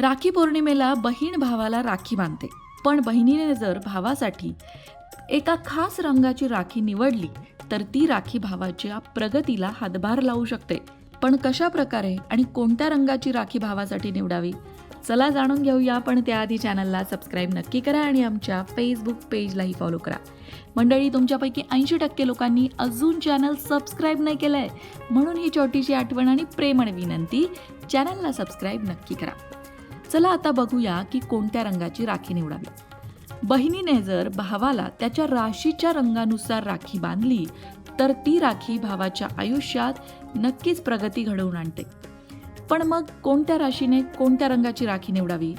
राखी पौर्णिमेला बहीण भावाला राखी बांधते. पण बहिणीने जर भावासाठी एका खास रंगाची राखी निवडली तर ती राखी भावाच्या प्रगतीला हातभार लावू शकते. पण कशा प्रकारे आणि कोणत्या रंगाची राखी भावासाठी निवडावी? चला जाणून घेऊया पण त्याआधी चॅनलला सबस्क्राईब नक्की करा आणि आमच्या फेसबुक पेजलाही फॉलो करा. मंडळी तुमच्यापैकी ऐंशी टक्के लोकांनी अजून चॅनल सबस्क्राईब नाही केलंय म्हणून ही छोटीशी आठवण आणि प्रेमण विनंती चॅनलला सबस्क्राईब नक्की करा. चला आता बघूया की कोणत्या रंगाची राखी निवडावी. बहिणीने जर भावाला त्याच्या राशीच्या रंगानुसार राखी बांधली तर ती राखी भावाच्या आयुष्यात नक्कीच प्रगती घडवून आणते. पण मग कोणत्या राशीने कोणत्या रंगाची राखी निवडावी?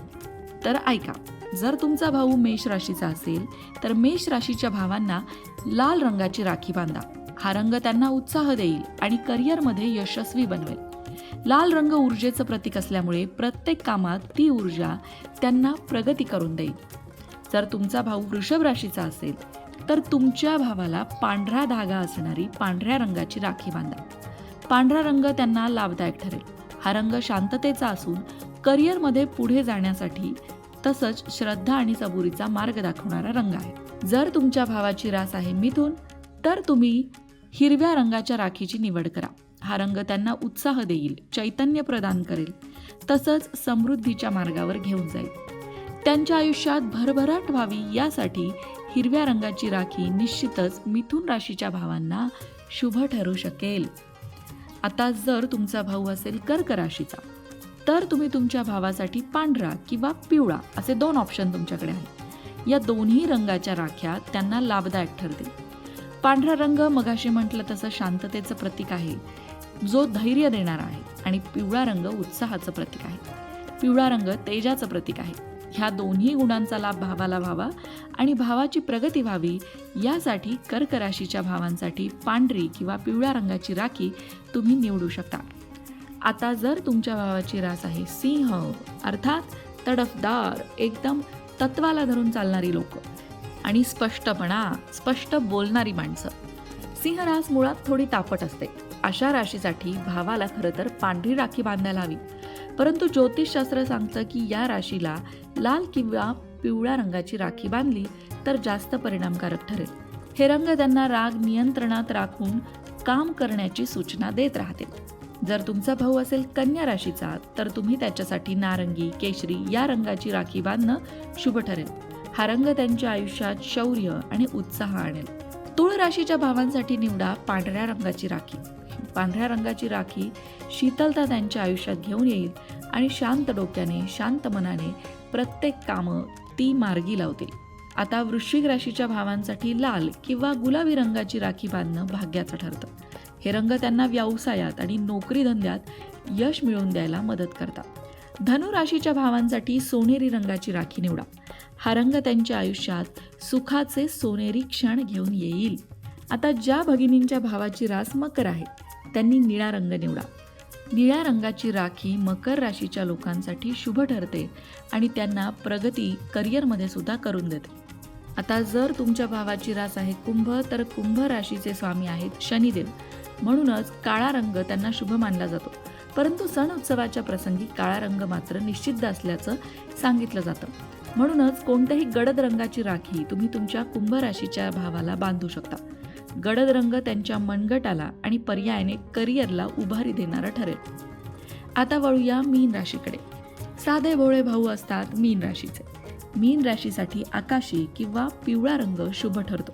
तर ऐका जर तुमचा भाऊ मेष राशीचा असेल तर मेष राशीच्या भावांना लाल रंगाची राखी बांधा. हा रंग त्यांना उत्साह देईल आणि करिअरमध्ये यशस्वी बनवेल. लाल रंग ऊर्जेचं प्रतीक असल्यामुळे प्रत्येक कामात ती ऊर्जा त्यांना प्रगती करून देईल. जर तुमचा भाऊ वृषभ राशीचा असेल तर तुमच्या भावाला पांढरा धागा असणारी पांढऱ्या रंगाची राखी बांधा. पांढरा रंग त्यांना लाभदायक ठरेल. हा रंग शांततेचा असून करिअरमध्ये पुढे जाण्यासाठी तसंच श्रद्धा आणि सबुरीचा मार्ग दाखवणारा रंग आहे. जर तुमच्या भावाची रास आहे मिथून तर तुम्ही हिरव्या रंगाच्या राखीची निवड करा. हा रंग त्यांना उत्साह देईल चैतन्य प्रदान करेल. तसंच समृद्धीच्या मार्गावर घेऊन जाईल. त्यांच्या आयुष्यात भरभराट व्हावी यासाठी हिरव्या रंगाची राखी निश्चितच मिथुन राशीच्या भावांना शुभ ठरू शकेल. आता जर तुमचा भाऊ असेल कर्क राशीचा तर तुम्ही तुमच्या भावासाठी पांढरा किंवा पिवळा असे दोन ऑप्शन तुमच्याकडे आहेत. या दोन्ही रंगाच्या राख्या त्यांना लाभदायक ठरतील. पांढरा रंग मगाशी म्हटलं तसं शांततेचं प्रतीक आहे. जो धैर्य देणारा आहे आणि पिवळा रंग उत्साहाचं प्रतीक आहे. पिवळा रंग तेजाचं प्रतीक आहे. ह्या दोन्ही गुणांचा लाभ भावाला व्हावा आणि भावाची प्रगती व्हावी यासाठी कर्क राशीच्या भावांसाठी पांढरी किंवा पिवळ्या रंगाची राखी तुम्ही निवडू शकता. आता जर तुमच्या भावाची रास आहे सिंह अर्थात तडफदार एकदम तत्वाला धरून चालणारी लोक आणि स्पष्टपणा स्पष्ट बोलणारी माणसं. सिंह रास मुळात थोडी तापट असते. अशा राशीसाठी भावाला खरं तर पांढरी राखी बांधायला हवी. परंतु ज्योतिषशास्त्र सांगतं की या राशीला लाल किंवा पिवळ्या रंगाची राखी बांधली तर जास्त परिणामकारक ठरेल. हे रंग त्यांना राग नियंत्रणात राखून काम करण्याची सूचना देत राहते जर तुमचा भाऊ असेल कन्या राशीचा तर तुम्ही त्याच्यासाठी नारंगी केशरी या रंगाची राखी बांधणं शुभ ठरेल. हा रंग त्यांच्या आयुष्यात शौर्य आणि उत्साह आणेल. तुळ राशीच्या भावांसाठी निवडा पांढऱ्या रंगाची राखी. पांढऱ्या रंगाची राखी शीतलता त्यांच्या आयुष्यात घेऊन येईल आणि शांत डोक्याने शांत मनाने प्रत्येक कामं ती मार्गी लावतील. आता वृश्चिक राशीच्या भावांसाठी लाल किंवा गुलाबी रंगाची राखी बांधणं भाग्याचं ठरतं. हे रंग त्यांना व्यवसायात आणि नोकरी धंद्यात यश मिळवून द्यायला मदत करतात. धनु राशीच्या भावांसाठी सोनेरी रंगाची राखी निवडा. हा रंग त्यांच्या आयुष्यात सुखाचे सोनेरी क्षण घेऊन येईल. आता ज्या भगिनींच्या भावाची रास मकर आहे त्यांनी निळा रंग निवडा. निळ्या रंगाची राखी मकर राशीच्या लोकांसाठी शुभ ठरते आणि त्यांना प्रगती करिअरमध्ये सुद्धा करून देते. आता जर तुमच्या भावाची रास आहे कुंभ तर कुंभ राशीचे स्वामी आहेत शनिदेव. म्हणूनच काळा रंग त्यांना शुभ मानला जातो. परंतु सण उत्सवाच्या प्रसंगी काळा रंग मात्र निश्चिद्ध असल्याचं सांगितलं जातं. म्हणूनच कोणत्याही गडद रंगाची राखी तुम्ही तुमच्या कुंभ राशीच्या भावाला बांधू शकता. गडद रंग त्यांच्या मनगटाला आणि पर्यायाने करिअरला उभारी देणारा ठरेल. आता वळूया मीन राशीकडे. साधे भोळे भाऊ असतात मीन राशीचे. मीन राशीसाठी आकाशी किंवा पिवळा रंग शुभ ठरतो.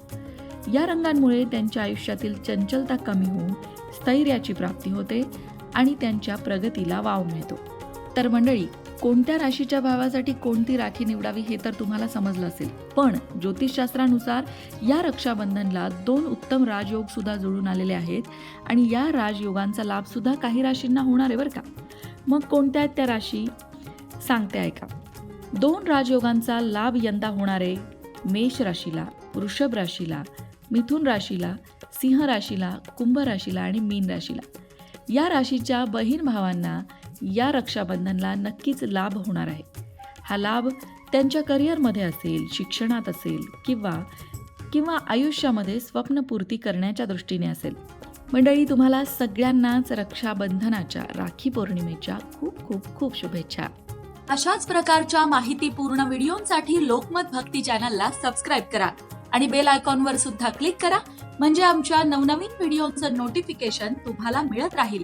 या रंगांमुळे त्यांच्या आयुष्यातील चंचलता कमी होऊन स्थैर्याची प्राप्ती होते आणि त्यांच्या प्रगतीला वाव मिळतो. तर मंडळी कोणत्या राशीच्या भावासाठी कोणती राखी निवडावी हे तर तुम्हाला समजलं असेल. पण ज्योतिषशास्त्रानुसार या रक्षाबंधनला दोन उत्तम राजयोग सुद्धा जुळून आलेले आहेत आणि या राजयोगांचा लाभ सुद्धा काही राशींना होणार आहे बरं का. मग कोणत्या आहेत त्या राशी? सांगते ऐका. दोन राजयोगांचा लाभ यंदा होणार आहे. मेष राशीला वृषभ राशीला मिथुन राशीला सिंह राशीला कुंभ राशीला आणि मीन राशीला. या राशीच्या बहीण भावांना या रक्षाबंधनला नक्कीच लाभ होणार आहे. हा लाभ त्यांच्या करिअरमध्ये असेल शिक्षणात असेल किंवा किंवा आयुष्यामध्ये स्वप्नपूर्ती करण्याच्या दृष्टीने असेल. मंडळी तुम्हाला सगळ्यांनाच रक्षाबंधनाच्या राखी पौर्णिमेच्या खूप खूप खूप शुभेच्छा. अशाच प्रकारच्या माहितीपूर्ण व्हिडिओंसाठी लोकमत भक्ती चॅनलला सबस्क्राईब करा आणि बेल आयकॉनवर सुद्धा क्लिक करा म्हणजे आमच्या नवनवीन व्हिडिओचं नोटिफिकेशन तुम्हाला मिळत राहील.